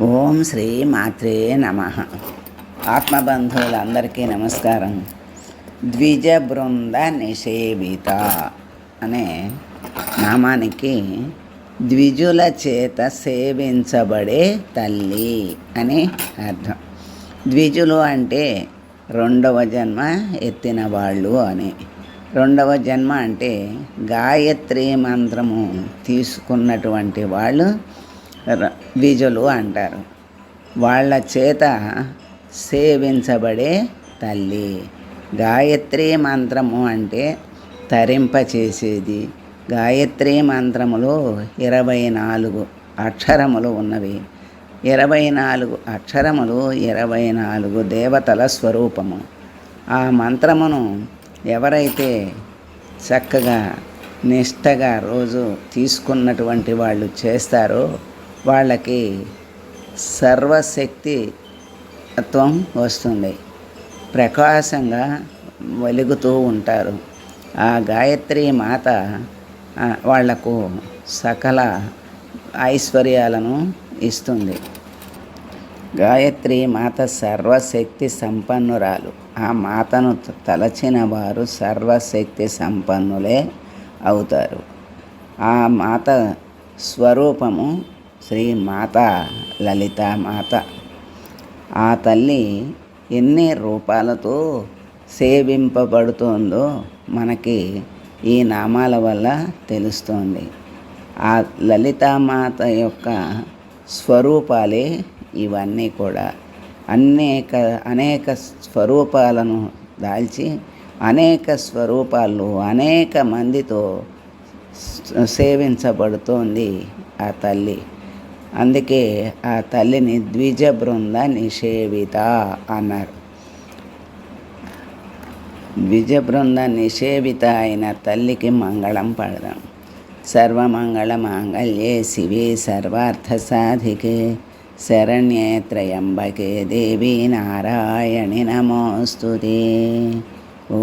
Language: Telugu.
ఓం శ్రీ మాత్రే నమ. ఆత్మబంధువులందరికీ నమస్కారం. ద్విజ బృంద నిషేవిత అనే నామానికి ద్విజుల చేత సేవించబడే తల్లి అని అర్థం. ద్విజులు అంటే రెండవ జన్మ ఎత్తిన వాళ్ళు అని. రెండవ జన్మ అంటే గాయత్రి మంత్రము తీసుకున్నటువంటి వాళ్ళు ర- అంటారు. వాళ్ళ చేత సేవించబడే తల్లి. గాయత్రి మంత్రము అంటే తరింపచేసేది గాయత్రి మంత్రములో ఇరవై నాలుగు అక్షరములు ఉన్నవి. ఇరవై నాలుగు అక్షరములు ఇరవై నాలుగు దేవతల స్వరూపము. ఆ మంత్రమును ఎవరైతే చక్కగా నిష్టగా రోజు తీసుకున్నటువంటి వాళ్ళు చేస్తారో వాళ్ళకి సర్వశక్తి తత్వం వస్తుంది. ప్రకాశంగా వెలుగుతూ ఉంటారు. ఆ గాయత్రి మాత వాళ్ళకు సకల ఐశ్వర్యాలను ఇస్తుంది. గాయత్రి మాత సర్వశక్తి సంపన్నురాలు. ఆ మాతను తలచిన వారు సర్వశక్తి సంపన్నులే అవుతారు. ఆ మాత స్వరూపము శ్రీ మాత మాత. ఆ తల్లి ఎన్ని రూపాలతో సేవింపబడుతోందో మనకి ఈ నామాల వల్ల తెలుస్తోంది. ఆ లలితామాత యొక్క స్వరూపాలే ఇవన్నీ కూడా. అనేక అనేక స్వరూపాలను దాల్చి అనేక స్వరూపాలు అనేక మందితో సేవించబడుతోంది ఆ తల్లి. అందుకే ఆ తల్లిని ద్విజ బృంద నిషేవిత అన్నారు. ద్విజ బృంద నిషేవిత అయిన తల్లికి మంగళం పడదాం. సర్వమంగళ మాంగళ్యే శివే సర్వార్థ సాధికే. శరణ్యే త్రయంబకే దేవి నారాయణి నమోస్తుతే. ఓ